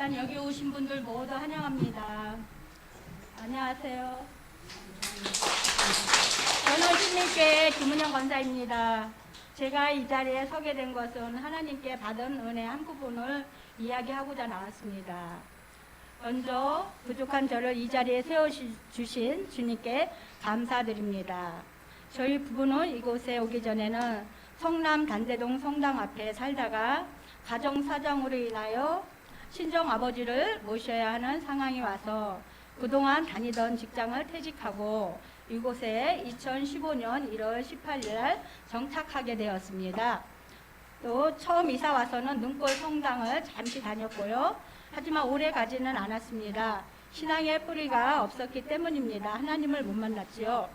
일단 여기 오신 분들 모두 환영합니다. 안녕하세요. 저는 신민교회 김은영 권사입니다. 제가 이 자리에 서게 된 것은 하나님께 받은 은혜 한 부분을 이야기하고자 나왔습니다. 먼저 부족한 저를 이 자리에 세워주신 주님께 감사드립니다. 저희 부부는 이곳에 오기 전에는 성남 단대동 성당 앞에 살다가 가정 사정으로 인하여 친정 아버지를 모셔야 하는 상황이 와서 그동안 다니던 직장을 퇴직하고 이곳에 2015년 1월 18일 날 정착하게 되었습니다. 또 처음 이사 와서는 눈골 성당을 잠시 다녔고요. 하지만 오래 가지는 않았습니다. 신앙의 뿌리가 없었기 때문입니다. 하나님을 못 만났지요.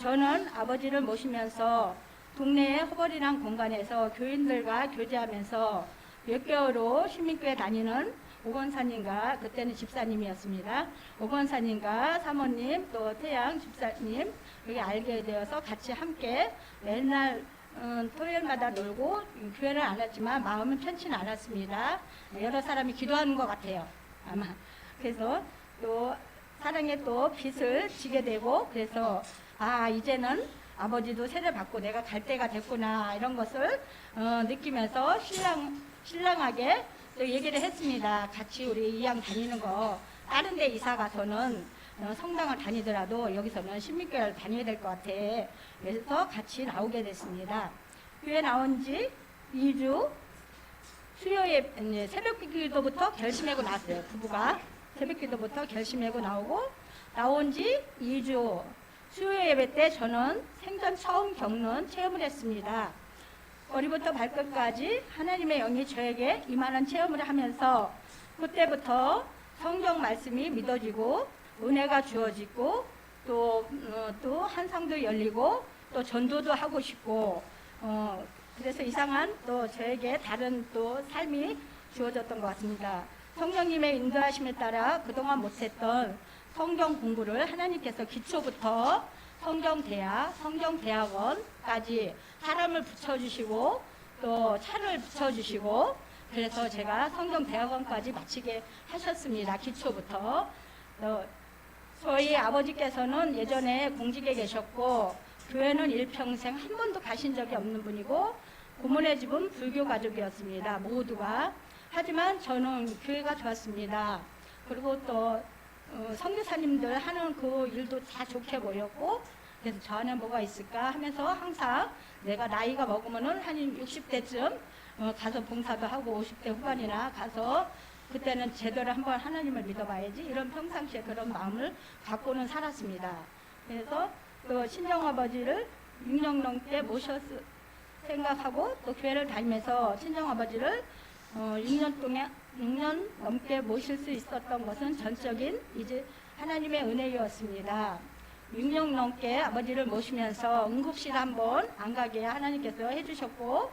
저는 아버지를 모시면서 동네의 허벌이란 공간에서 교인들과 교제하면서 몇 개월로 시민교회 다니는 오건사님과 그때는 집사님이었습니다. 오건사님과 사모님 또 태양 집사님 여기 알게 되어서 같이 함께 맨날 음, 토요일마다 놀고 음, 교회는 안 왔지만 마음은 편치는 않았습니다. 여러 사람이 기도하는 것 같아요. 아마 그래서 또 사랑에 또 빚을 지게 되고 그래서 아 이제는 아버지도 세례 받고 내가 갈 때가 됐구나 이런 것을 어, 느끼면서 신랑 신랑하게 또 얘기를 했습니다. 같이 우리 이양 다니는 거 다른 데 이사 가서는 어, 성당을 다니더라도 여기서는 신민교회를 다녀야 될 것 같아. 그래서 같이 나오게 됐습니다. 교회 나온 지 2주 수요예 이제 새벽 기도부터 결심하고 나왔어요. 부부가 새벽 기도부터 결심하고 나오고 나온 지 2주 수요 예배 때 저는 생전 처음 겪는 체험을 했습니다. 머리부터 발끝까지 하나님의 영이 저에게 이만한 체험을 하면서 그때부터 성경 말씀이 믿어지고 은혜가 주어지고 또, 어, 또 한상도 열리고 또 전도도 하고 싶고 어, 그래서 이상한 또 저에게 다른 또 삶이 주어졌던 것 같습니다. 성령님의 인도하심에 따라 그동안 못했던 성경 공부를 하나님께서 기초부터 성경대학, 성경대학원까지 사람을 붙여주시고 또 차를 붙여주시고 그래서 제가 성경대학원까지 마치게 하셨습니다. 기초부터. 또 저희 아버지께서는 예전에 공직에 계셨고 교회는 일평생 한 번도 가신 적이 없는 분이고 고모네 집은 불교 가족이었습니다. 모두가. 하지만 저는 교회가 좋았습니다. 그리고 또 어, 선교사님들 하는 그 일도 다 좋게 보였고 그래서 저 안에 뭐가 있을까 하면서 항상 내가 나이가 먹으면은 한 60대쯤 어, 가서 봉사도 하고 50대 후반이나 가서 그때는 제대로 한번 하나님을 믿어봐야지 이런 평상시에 그런 마음을 갖고는 살았습니다. 그래서 또 친정아버지를 6년 넘게 모셔 생각하고 또 교회를 다니면서 친정아버지를 어, 6년 동안 6년 넘게 모실 수 있었던 것은 전적인 이제 하나님의 은혜였습니다. 6년 넘게 아버지를 모시면서 응급실 한 번 안 가게 하나님께서 해주셨고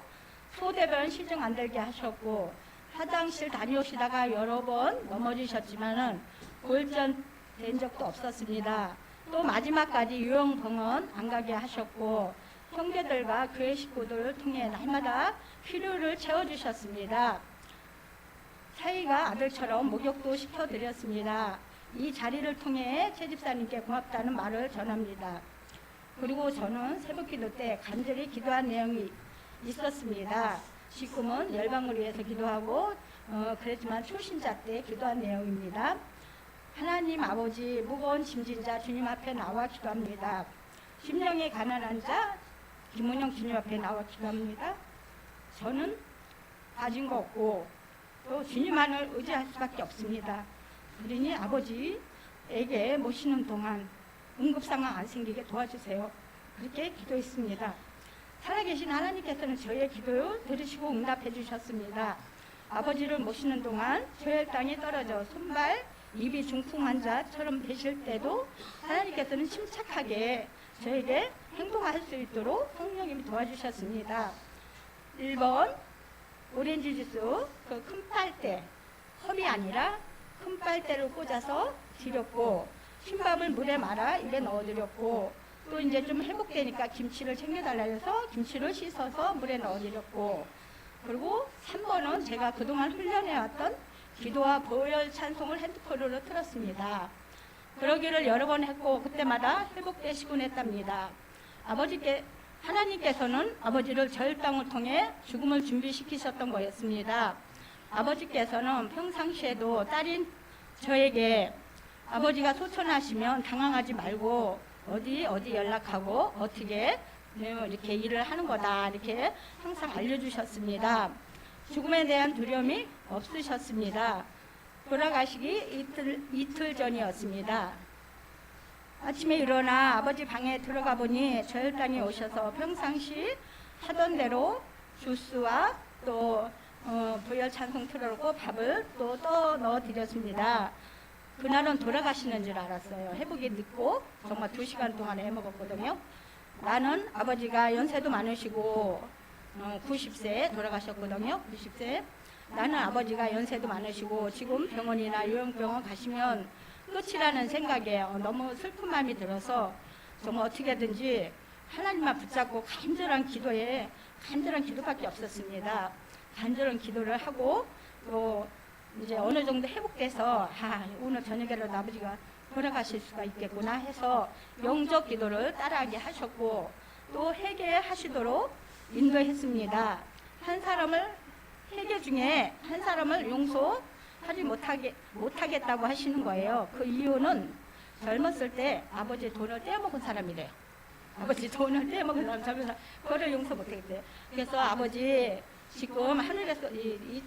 소대변 시중 안 들게 하셨고 화장실 다녀오시다가 여러 번 넘어지셨지만은 골전 된 적도 없었습니다. 또 마지막까지 유형병원 안 가게 하셨고 형제들과 교회 식구들을 통해 날마다 필요를 채워주셨습니다. 사이가 아들처럼 목욕도 시켜드렸습니다. 이 자리를 통해 최 집사님께 고맙다는 말을 전합니다. 그리고 저는 새벽 기도 때 간절히 기도한 내용이 있었습니다. 지금은 열방을 위해서 기도하고 어, 그랬지만 초신자 때 기도한 내용입니다. 하나님 아버지 무거운 짐진 자 주님 앞에 나와 기도합니다. 심령이 가난한 자 김은영 주님 앞에 나와 기도합니다. 저는 가진 거 없고 또 주님만을 의지할 수밖에 없습니다. 그러니 아버지에게 모시는 동안 응급 상황 안 생기게 도와주세요. 그렇게 기도했습니다. 살아계신 하나님께서는 저의 기도 들으시고 응답해 주셨습니다. 아버지를 모시는 동안 저의 땅에 떨어져 손발, 입이 중풍 환자처럼 되실 때도 하나님께서는 침착하게 저에게 행동할 수 있도록 성령님이 도와주셨습니다. 1번 오렌지 주스 그 큰 빨대 컵이 아니라 큰 빨대를 꽂아서 드렸고 흰밥을 물에 말아 입에 넣어드렸고 또 이제 좀 회복되니까 김치를 챙겨달라 해서 김치를 씻어서 물에 넣어드렸고 그리고 3번은 제가 그동안 훈련해왔던 기도와 보혈 찬송을 핸드폰으로 틀었습니다. 그러기를 여러 번 했고 그때마다 회복되시곤 했답니다. 아버지께 하나님께서는 아버지를 절당을 통해 죽음을 준비시키셨던 거였습니다. 아버지께서는 평상시에도 딸인 저에게 아버지가 소천하시면 당황하지 말고 어디 어디 연락하고 어떻게 이렇게 일을 하는 거다 이렇게 항상 알려주셨습니다. 죽음에 대한 두려움이 없으셨습니다. 돌아가시기 이틀, 이틀 전이었습니다. 아침에 일어나 아버지 방에 들어가 보니 저혈당이 오셔서 평상시 하던 대로 주스와 또 어, 보혈 찬송 틀어놓고 밥을 또 떠 넣어 드렸습니다. 그날은 돌아가시는 줄 알았어요. 회복이 늦고 정말 두 시간 동안 해 먹었거든요. 나는 아버지가 연세도 많으시고 어, 90세 돌아가셨거든요. 90세. 나는 아버지가 연세도 많으시고 지금 병원이나 요양병원 가시면 끝이라는 생각에 어, 너무 슬픈 마음이 들어서 정말 어떻게든지 하나님만 붙잡고 간절한 기도에 간절한 기도밖에 없었습니다. 간절한 기도를 하고 또 이제 어느 정도 회복돼서 아, 오늘 저녁에라도 아버지가 돌아가실 수가 있겠구나 해서 영적 기도를 따라하게 하셨고 또 회개하시도록 인도했습니다. 한 사람을 회개 중에 한 사람을 용서 하지 못하게 못하겠다고 하시는 거예요. 그 이유는 젊었을 때 아버지 돈을 떼어먹은 사람이래요. 아버지 돈을 떼어먹은 사람 사람 그거를 용서 못하겠대요. 그래서 아버지 지금 하늘에서 이, 이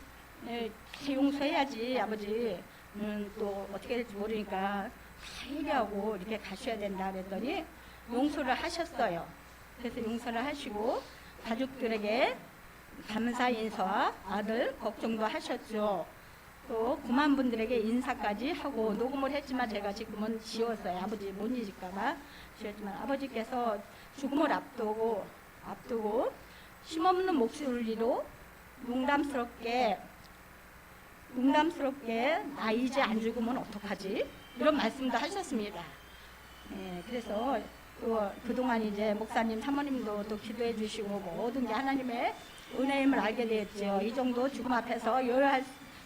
예, 다 용서해야지 아버지 음, 또 어떻게 될지 모르니까 다 회개하고 이렇게 가셔야 된다 그랬더니 용서를 하셨어요. 그래서 용서를 하시고 가족들에게 감사 인사와 아들 걱정도 하셨죠. 또 구만 분들에게 인사까지 하고 녹음을 했지만 제가 지금은 지웠어요. 아버지 못 잊을까봐 지웠지만 아버지께서 죽음을 앞두고 앞두고 힘없는 목소리로 농담스럽게 농담스럽게 나 이제 안 죽으면 어떡하지? 이런 말씀도 하셨습니다. 예, 그래서 또 그동안 이제 목사님, 사모님도 또 기도해 주시고 모든 게 하나님의 은혜임을 알게 됐죠. 이 정도 죽음 앞에서 여유할,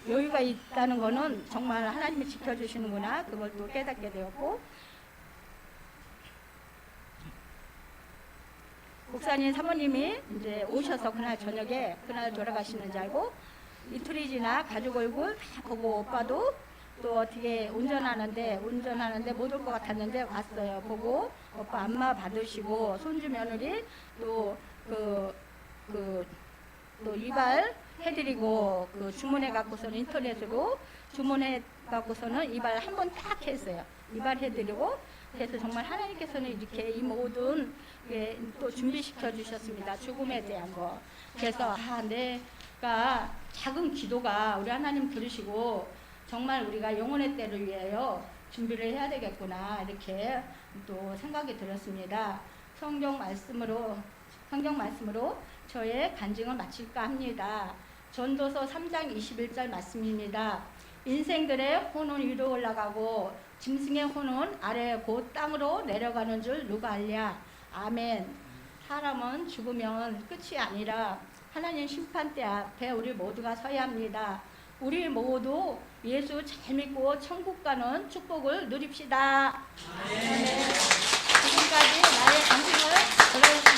여유가 있다는 거는 정말 하나님이 지켜주시는구나. 그걸 또 깨닫게 되었고, 목사님, 사모님이 이제 오셔서 그날 저녁에 그날 돌아가시는 줄 알고 이틀이 지나 가족 얼굴 다 보고 오빠도 또 어떻게 운전하는데 운전하는데 못 올 것 같았는데 왔어요. 보고 오빠 안마 받으시고 손주 며느리 또그그또 이발 해드리고 그 주문해 갖고서는 인터넷으로 주문해 갖고서는 이발 한 번 딱 했어요. 이발 해드리고 그래서 정말 하나님께서는 이렇게 이 모든 게또 준비시켜 주셨습니다. 죽음에 대한 거. 그래서 아 내가 작은 기도가 우리 하나님 들으시고 정말 우리가 영혼의 때를 위하여 준비를 해야 되겠구나 이렇게 또 생각이 들었습니다. 성경 말씀으로 성경 말씀으로 저의 간증을 마칠까 합니다. 전도서 3장 21절 말씀입니다. 인생들의 혼은 위로 올라가고 짐승의 혼은 아래 곧 땅으로 내려가는 줄 누가 알랴. 아멘. 사람은 죽으면 끝이 아니라 하나님 심판대 앞에 우리 모두가 서야 합니다. 우리 모두 예수 잘 믿고 천국 가는 축복을 누립시다. 아멘. 지금까지 나의 간증을 들어주신